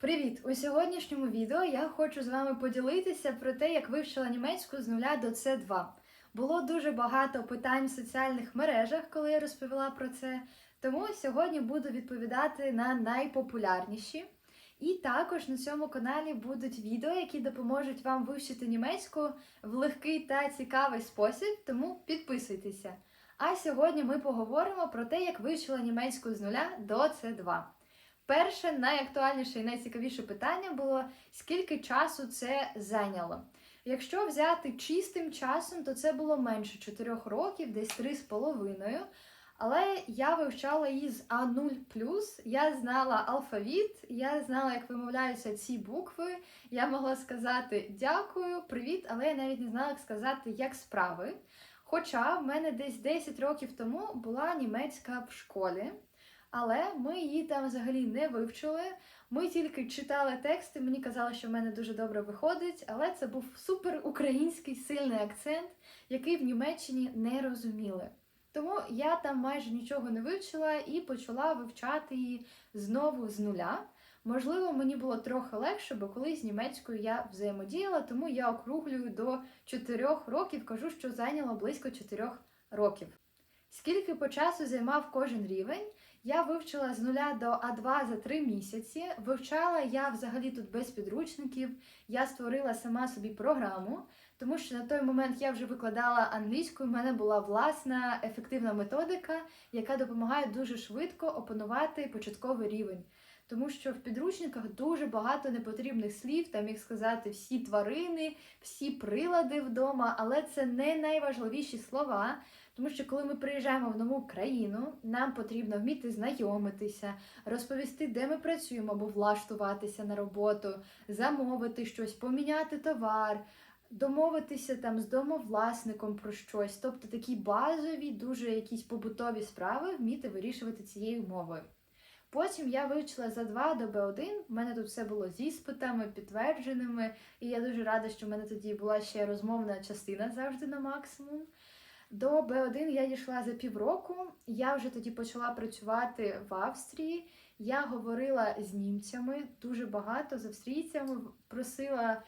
Привіт! У сьогоднішньому відео я хочу з вами поділитися про те, як вивчила німецьку з нуля до С2. Було дуже багато питань в соціальних мережах, коли я розповіла про це. Тому сьогодні буду відповідати на найпопулярніші. І також на цьому каналі будуть відео, які допоможуть вам вивчити німецьку в легкий та цікавий спосіб, тому підписуйтеся. А сьогодні ми поговоримо про те, як вивчила німецьку з нуля до С2. Перше, найактуальніше і найцікавіше питання було, скільки часу це зайняло. Якщо взяти чистим часом, то це було менше 4 років, десь 3,5. Але я вивчала її з А0. Я знала алфавіт, я знала, як вимовляються ці букви. Я могла сказати дякую, привіт, але я навіть не знала, як сказати, як справи. Хоча в мене десь 10 років тому була німецька в школі. Але ми її там взагалі не вивчили. Ми тільки читали тексти. Мені казали, що в мене дуже добре виходить, але це був супер український сильний акцент, який в Німеччині не розуміли. Тому я там майже нічого не вивчила і почала вивчати її знову з нуля. Можливо, мені було трохи легше, бо колись з німецькою я взаємодіяла, тому я округлюю до 4 років, кажу, що зайняло близько 4 років. Скільки по часу займав кожен рівень? Я вивчила з нуля до А2 за три місяці. Вивчала я взагалі тут без підручників. Я створила сама собі програму, тому що на той момент я вже викладала англійську. У мене була власна ефективна методика, яка допомагає дуже швидко опанувати початковий рівень. Тому що в підручниках дуже багато непотрібних слів, там як сказати, всі тварини, всі прилади вдома, але це не найважливіші слова. Тому що коли ми приїжджаємо в нову країну, нам потрібно вміти знайомитися, розповісти, де ми працюємо, або влаштуватися на роботу, замовити щось, поміняти товар, домовитися там з домовласником про щось. Тобто такі базові, дуже якісь побутові справи вміти вирішувати цією мовою. Потім я вивчила за 2 до Б1. У мене тут все було з іспитами, підтвердженими, і я дуже рада, що в мене тоді була ще розмовна частина завжди на максимум. До Б1 я дійшла за півроку. Я вже тоді почала працювати в Австрії. Я говорила з німцями дуже багато з австрійцями, просила,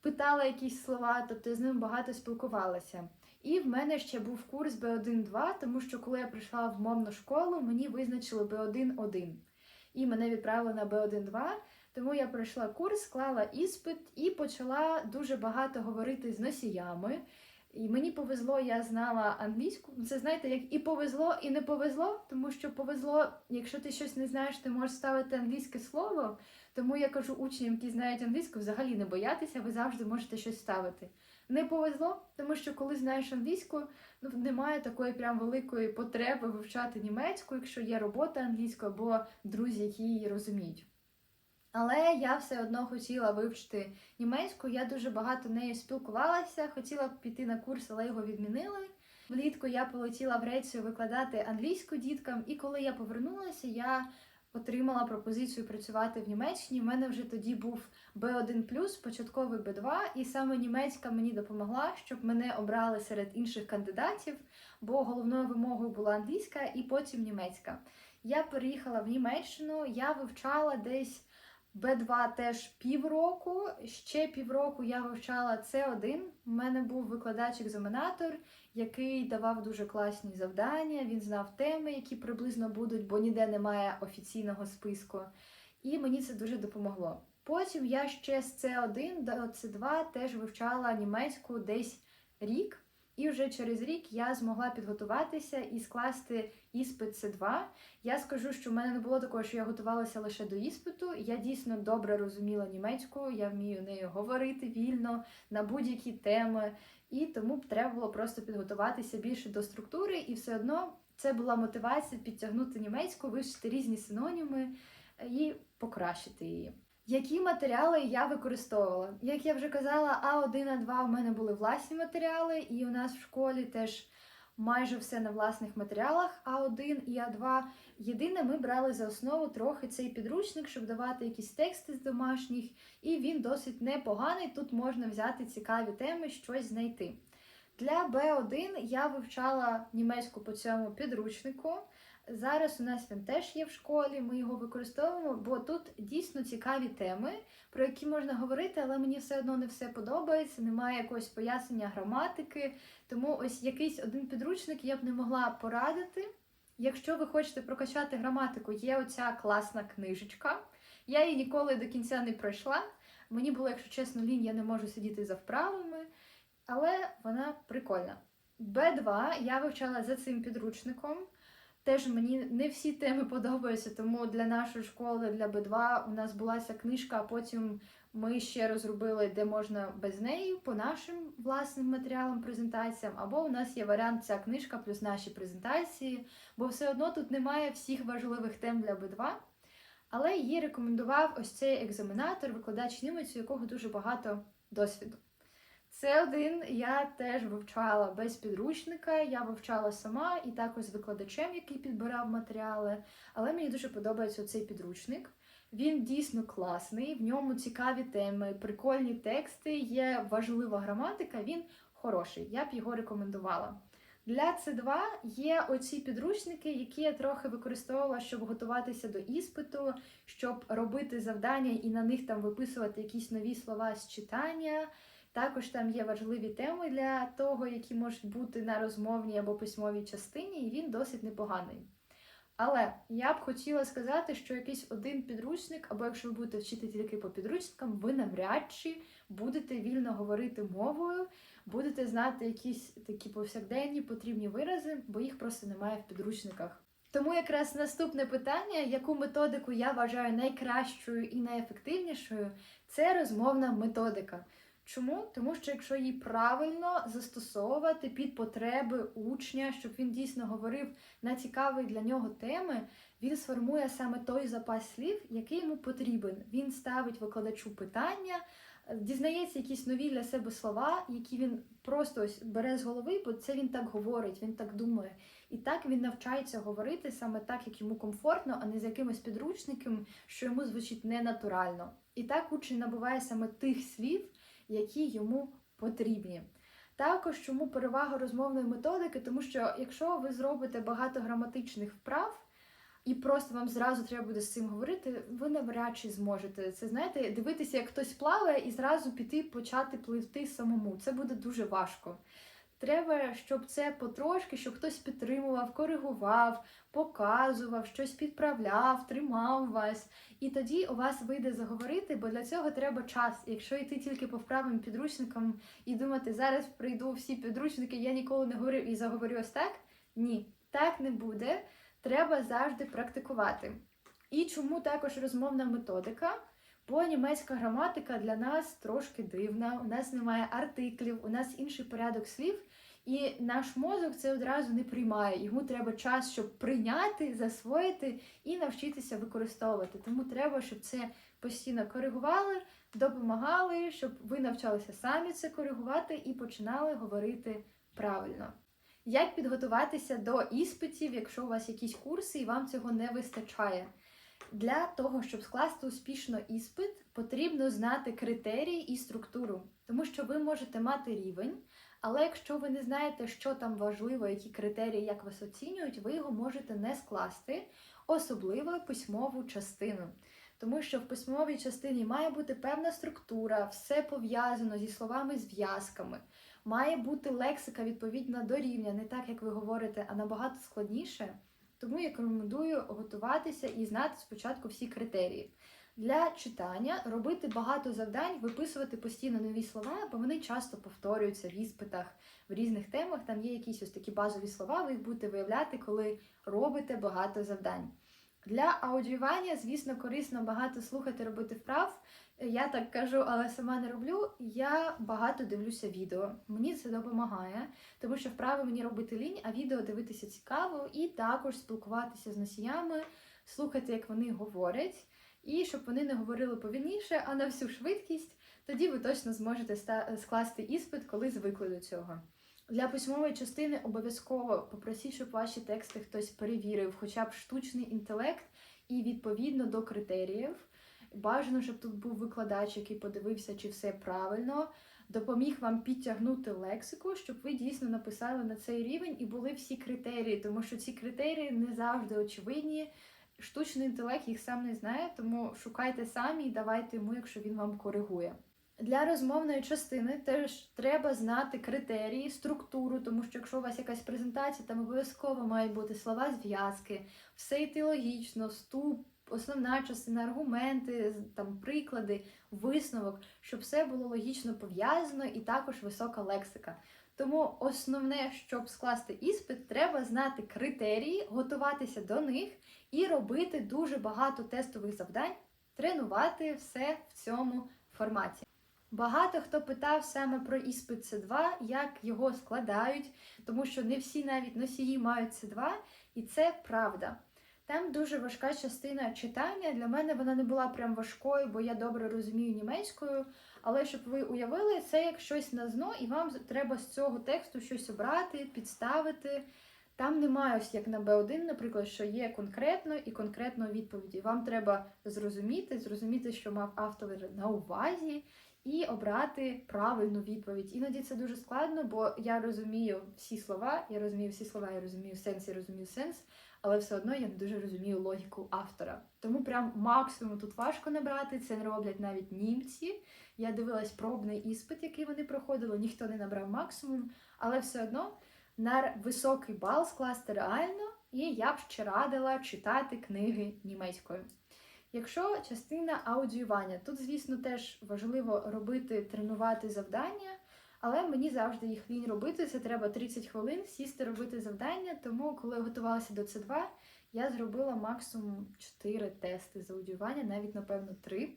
питала якісь слова, тобто я з ними багато спілкувалася. І в мене ще був курс Б1-2, тому що коли я прийшла в мовну школу, мені визначили Б1-1. І мене відправили на Б1-2. Тому я пройшла курс, склала іспит і почала дуже багато говорити з носіями. І мені повезло, я знала англійську. Це знаєте, як і повезло, і не повезло, тому що повезло, якщо ти щось не знаєш, ти можеш ставити англійське слово. Тому я кажу учням, які знають англійську, взагалі не боятися, ви завжди можете щось ставити. Не повезло, тому що коли знаєш англійську, ну немає такої прям великої потреби вивчати німецьку, якщо є робота англійською або друзі, які її розуміють. Але я все одно хотіла вивчити німецьку, я дуже багато нею спілкувалася, хотіла піти на курс, але його відмінили. Влітку я полетіла в Грецію викладати англійську діткам, і коли я повернулася, я отримала пропозицію працювати в Німеччині. У мене вже тоді був B1+, початковий B2, і саме німецька мені допомогла, щоб мене обрали серед інших кандидатів, бо головною вимогою була англійська і потім німецька. Я переїхала в Німеччину, я вивчала десь. Б2 теж півроку. Ще півроку я вивчала С1. У мене був викладач-екзаменатор, який давав дуже класні завдання. Він знав теми, які приблизно будуть, бо ніде немає офіційного списку. І мені це дуже допомогло. Потім я ще з С1 до С2 теж вивчала німецьку десь рік. І вже через рік я змогла підготуватися і скласти іспит С2. Я скажу, що в мене не було такого, що я готувалася лише до іспиту. Я дійсно добре розуміла німецьку, я вмію нею говорити вільно на будь-які теми. І тому треба було просто підготуватися більше до структури, і все одно це була мотивація підтягнути німецьку, вивчити різні синоніми і покращити її. Які матеріали я використовувала? Як я вже казала, А1, А2 у мене були власні матеріали, і у нас в школі теж майже все на власних матеріалах. А1 і А2. Єдине, ми брали за основу трохи цей підручник, щоб давати якісь тексти з домашніх, і він досить непоганий. Тут можна взяти цікаві теми, щось знайти. Для Б1 я вивчала німецьку по цьому підручнику. Зараз у нас він теж є в школі, ми його використовуємо, бо тут дійсно цікаві теми, про які можна говорити, але мені все одно не все подобається, немає якогось пояснення граматики. Тому ось якийсь один підручник я б не могла порадити. Якщо ви хочете прокачати граматику, є оця класна книжечка. Я її ніколи до кінця не пройшла. Мені було, якщо чесно, лінь, я не можу сидіти за вправами, але вона прикольна. Б2 я вивчала за цим підручником. Теж мені не всі теми подобаються, тому для нашої школи, для Б2 у нас була ця книжка, а потім ми ще розробили, де можна без неї, по нашим власним матеріалам, презентаціям, або у нас є варіант ця книжка плюс наші презентації, бо все одно тут немає всіх важливих тем для Б2. Але її рекомендував ось цей екзаменатор, викладач німець, у якого дуже багато досвіду. Це один я теж вивчала без підручника, я вивчала сама і також з викладачем, який підбирав матеріали. Але мені дуже подобається цей підручник. Він дійсно класний, в ньому цікаві теми, прикольні тексти, є важлива граматика, він хороший. Я б його рекомендувала. Для С2 є оці підручники, які я трохи використовувала, щоб готуватися до іспиту, щоб робити завдання і на них там виписувати якісь нові слова з читання. Також там є важливі теми для того, які можуть бути на розмовній або письмовій частині, і він досить непоганий. Але я б хотіла сказати, що якийсь один підручник, або якщо ви будете вчити тільки по підручникам, ви навряд чи будете вільно говорити мовою, будете знати якісь такі повсякденні потрібні вирази, бо їх просто немає в підручниках. Тому якраз наступне питання, яку методику я вважаю найкращою і найефективнішою, це розмовна методика. Чому? Тому що якщо її правильно застосовувати під потреби учня, щоб він дійсно говорив на цікаві для нього теми, він сформує саме той запас слів, який йому потрібен. Він ставить викладачу питання, дізнається якісь нові для себе слова, які він просто ось бере з голови, бо це він так говорить, він так думає. І так він навчається говорити саме так, як йому комфортно, а не з якимось підручником, що йому звучить ненатурально. І так учень набуває саме тих слів які йому потрібні. Також чому перевага розмовної методики, тому що якщо ви зробите багато граматичних вправ, і просто вам зразу треба буде з цим говорити, ви навряд чи зможете це знаєте, дивитися, як хтось плаває, і зразу піти почати пливти самому. Це буде дуже важко. Треба, щоб це потрошки, щоб хтось підтримував, коригував, показував, щось підправляв, тримав вас. І тоді у вас вийде заговорити, бо для цього треба час. Якщо йти тільки по вправим підручникам і думати, зараз прийду всі підручники, я ніколи не говорив і заговорю ось так. Ні, так не буде. Треба завжди практикувати. І чому також розмовна методика? Бо німецька граматика для нас трошки дивна, у нас немає артиклів, у нас інший порядок слів, і наш мозок це одразу не приймає. Йому треба час, щоб прийняти, засвоїти і навчитися використовувати. Тому треба, щоб це постійно коригували, допомагали, щоб ви навчалися самі це коригувати і починали говорити правильно. Як підготуватися до іспитів, якщо у вас якісь курси і вам цього не вистачає? Для того, щоб скласти успішно іспит, потрібно знати критерії і структуру, тому що ви можете мати рівень, але якщо ви не знаєте, що там важливо, які критерії, як вас оцінюють, ви його можете не скласти, особливо письмову частину. Тому що в письмовій частині має бути певна структура, все пов'язано зі словами-зв'язками. Має бути лексика відповідна до рівня, не так, як ви говорите, а набагато складніше. Тому я рекомендую готуватися і знати спочатку всі критерії. Для читання робити багато завдань, виписувати постійно нові слова, бо вони часто повторюються в іспитах в різних темах. Там є якісь ось такі базові слова, ви їх будете виявляти, коли робите багато завдань. Для аудіювання, звісно, корисно багато слухати, робити вправ. Я так кажу, але сама не роблю. Я багато дивлюся відео. Мені це допомагає, тому що вправи мені робити лінь, а відео дивитися цікаво, і також спілкуватися з носіями, слухати, як вони говорять, і щоб вони не говорили повільніше, а на всю швидкість. Тоді ви точно зможете скласти іспит, коли звикли до цього. Для письмової частини обов'язково попросіть, щоб ваші тексти хтось перевірив, хоча б штучний інтелект, і відповідно до критеріїв. Бажано, щоб тут був викладач, який подивився, чи все правильно. допоміг вам підтягнути лексику, щоб ви дійсно написали на цей рівень і були всі критерії, тому що ці критерії не завжди очевидні. Штучний інтелект їх сам не знає, тому шукайте самі і давайте йому, якщо він вам коригує. Для розмовної частини теж треба знати критерії, структуру, тому що якщо у вас якась презентація, там обов'язково мають бути слова зв'язки, все йти логічно, вступ, основна частина, аргументи, там приклади, висновок, щоб все було логічно пов'язано і також висока лексика. Тому основне, щоб скласти іспит, треба знати критерії, готуватися до них і робити дуже багато тестових завдань, тренувати все в цьому форматі. Багато хто питав саме про іспит С2, як його складають, тому що не всі навіть носії мають С2, і це правда. Там дуже важка частина читання. Для мене вона не була прям важкою, бо я добре розумію німецькою. Але щоб ви уявили, це як щось на зно, і вам треба з цього тексту щось обрати, підставити. Там немає ось як на Б1, наприклад, що є конкретно і конкретно відповіді. Вам треба зрозуміти, зрозуміти, що мав автор на увазі, і обрати правильну відповідь. Іноді це дуже складно, бо я розумію всі слова, я розумію всі слова, я розумію сенс, я розумію сенс, але все одно я не дуже розумію логіку автора. Тому прям максимум тут важко набрати. Це не роблять навіть німці. Я дивилась пробний іспит, який вони проходили, ніхто не набрав максимум, але все одно на високий бал скласти реально, і я б ще радила читати книги німецькою. Якщо частина аудіювання, тут, звісно, теж важливо робити, тренувати завдання, але мені завжди їх лінь робити. Це треба 30 хвилин сісти робити завдання. Тому, коли я готувалася до С2, я зробила максимум 4 тести з навіть, напевно, 3.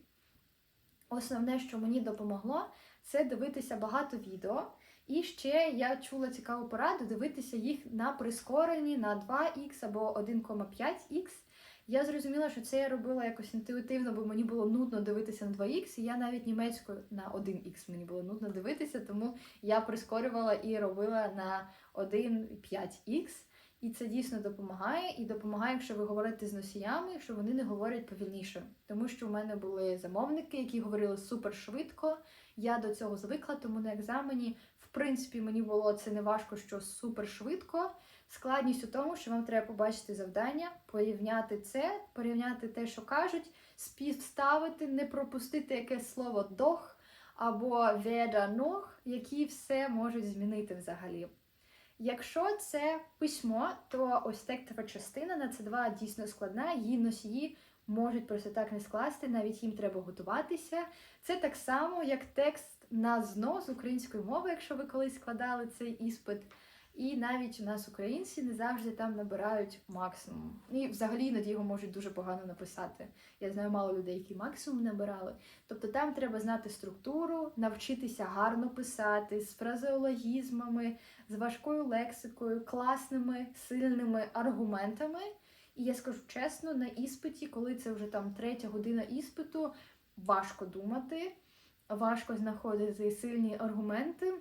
Основне, що мені допомогло, це дивитися багато відео. І ще я чула цікаву пораду дивитися їх на прискоренні на 2х або 1,5х. Я зрозуміла, що це я робила якось інтуїтивно, бо мені було нудно дивитися на 2х, і я навіть німецькою на 1х мені було нудно дивитися, тому я прискорювала і робила на 1,5х. І це дійсно допомагає, і допомагає, якщо ви говорите з носіями, що вони не говорять повільніше. Тому що у мене були замовники, які говорили супер швидко. Я до цього звикла, тому на екзамені, в принципі, мені було це не важко, що супер швидко. Складність у тому, що вам треба побачити завдання, порівняти це, порівняти те, що кажуть, співставити, не пропустити якесь слово дох або веда ног, які все можуть змінити взагалі. Якщо це письмо, то ось текстова частина на це 2 дійсно складна, її носії можуть просто так не скласти, навіть їм треба готуватися. Це так само, як текст на ЗНО з української мови, якщо ви колись складали цей іспит. І навіть у нас українці не завжди там набирають максимум. І взагалі іноді його можуть дуже погано написати. Я знаю мало людей, які максимум набирали. Тобто там треба знати структуру, навчитися гарно писати з фразеологізмами, з важкою лексикою, класними, сильними аргументами. І я скажу чесно, на іспиті, коли це вже там третя година іспиту, важко думати, важко знаходити сильні аргументи.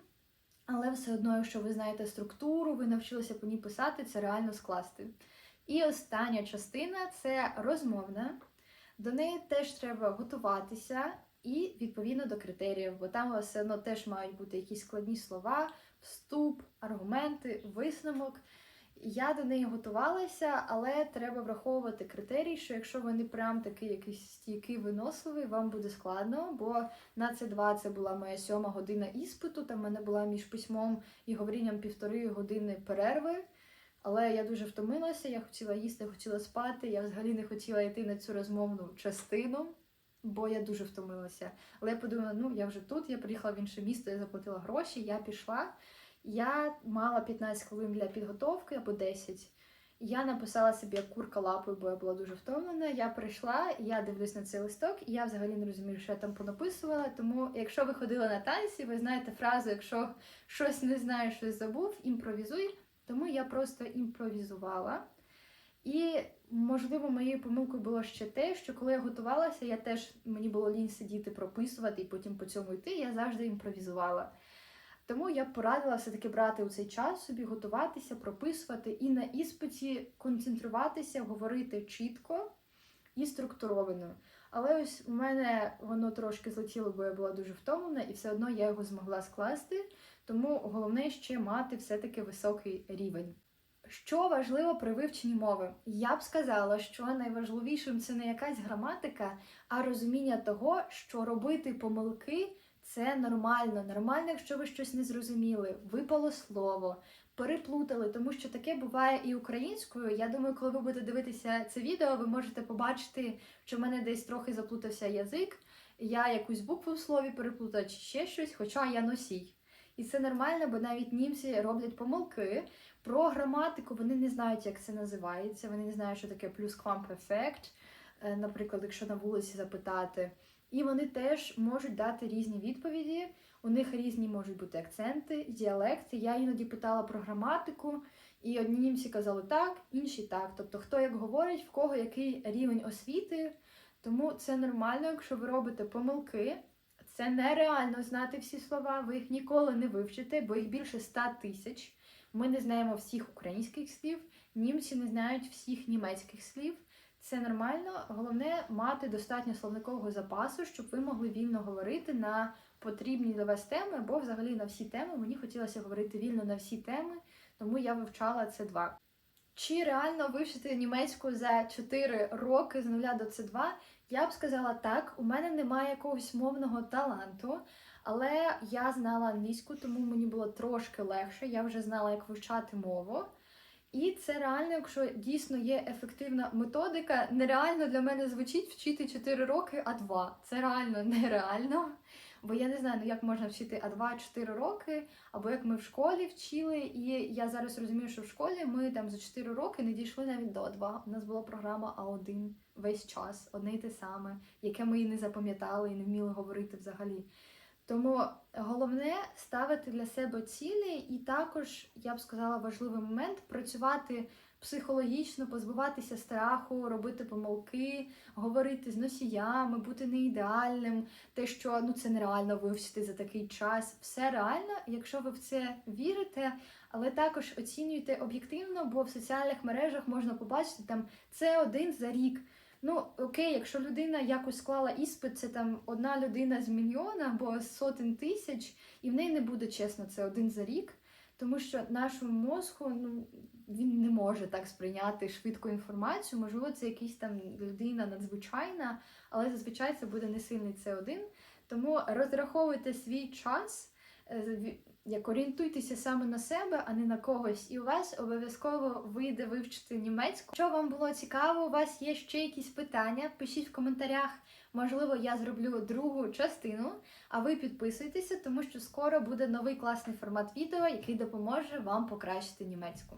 Але все одно, якщо ви знаєте структуру, ви навчилися по ній писати, це реально скласти. І остання частина це розмовна. До неї теж треба готуватися і відповідно до критеріїв, бо там у вас все одно теж мають бути якісь складні слова, вступ, аргументи, висновок. Я до неї готувалася, але треба враховувати критерії, що якщо ви не прям такий якийсь стійкий виносливий, вам буде складно, бо на це 2 це була моя сьома година іспиту, там в мене була між письмом і говорінням півтори години перерви. Але я дуже втомилася, я хотіла їсти, хотіла спати, я взагалі не хотіла йти на цю розмовну частину, бо я дуже втомилася. Але я подумала, ну я вже тут, я приїхала в інше місто, я заплатила гроші, я пішла. Я мала 15 хвилин для підготовки або 10. Я написала собі як курка лапою, бо я була дуже втомлена. Я прийшла, я дивлюсь на цей листок, і я взагалі не розумію, що я там понаписувала. Тому, якщо ви ходили на танці, ви знаєте фразу, якщо щось не знаєш, щось забув, імпровізуй. Тому я просто імпровізувала. І, можливо, моєю помилкою було ще те, що коли я готувалася, я теж мені було лінь сидіти, прописувати і потім по цьому йти. Я завжди імпровізувала. Тому я порадила все-таки брати у цей час собі, готуватися, прописувати і на іспиті концентруватися, говорити чітко і структуровано. Але ось у мене воно трошки злетіло, бо я була дуже втомлена, і все одно я його змогла скласти. Тому головне ще мати все-таки високий рівень. Що важливо при вивченні мови? Я б сказала, що найважливішим це не якась граматика, а розуміння того, що робити помилки це нормально. Нормально, якщо ви щось не зрозуміли, випало слово, переплутали, тому що таке буває і українською. Я думаю, коли ви будете дивитися це відео, ви можете побачити, що в мене десь трохи заплутався язик, я якусь букву в слові переплутала чи ще щось, хоча я носій. І це нормально, бо навіть німці роблять помилки. Про граматику вони не знають, як це називається. Вони не знають, що таке плюс-квамперфект, наприклад, якщо на вулиці запитати. І вони теж можуть дати різні відповіді. У них різні можуть бути акценти, діалекти. Я іноді питала про граматику, і одні німці казали так, інші так. Тобто, хто як говорить, в кого який рівень освіти. Тому це нормально, якщо ви робите помилки. Це нереально знати всі слова, ви їх ніколи не вивчите, бо їх більше 100 тисяч. Ми не знаємо всіх українських слів, німці не знають всіх німецьких слів. Це нормально. Головне мати достатньо словникового запасу, щоб ви могли вільно говорити на потрібні для вас теми, або взагалі на всі теми. Мені хотілося говорити вільно на всі теми, тому я вивчала це 2 Чи реально вивчити німецьку за 4 роки з нуля до С2? Я б сказала так, у мене немає якогось мовного таланту, але я знала англійську, тому мені було трошки легше. Я вже знала, як вивчати мову. І це реально, якщо дійсно є ефективна методика, нереально для мене звучить вчити 4 роки А2. Це реально нереально. Бо я не знаю, ну як можна вчити А2 4 роки, або як ми в школі вчили. І я зараз розумію, що в школі ми там за 4 роки не дійшли навіть до А2. У нас була програма А1 весь час, одне й те саме, яке ми і не запам'ятали, і не вміли говорити взагалі. Тому головне ставити для себе цілі, і також, я б сказала, важливий момент працювати психологічно, позбуватися страху, робити помилки, говорити з носіями, бути не ідеальним, те, що ну це нереально вивчити за такий час. Все реально, якщо ви в це вірите, але також оцінюйте об'єктивно, бо в соціальних мережах можна побачити там це один за рік. Ну, окей, якщо людина якось склала іспит, це там одна людина з мільйона або сотень тисяч, і в неї не буде чесно, це один за рік, тому що нашому мозку ну, він не може так сприйняти швидку інформацію. Можливо, це якась там людина надзвичайна, але зазвичай це буде не сильний це один. Тому розраховуйте свій час. Як орієнтуйтеся саме на себе, а не на когось, і у вас обов'язково вийде вивчити німецьку. Якщо вам було цікаво, у вас є ще якісь питання, пишіть в коментарях. Можливо, я зроблю другу частину, а ви підписуйтеся, тому що скоро буде новий класний формат відео, який допоможе вам покращити німецьку.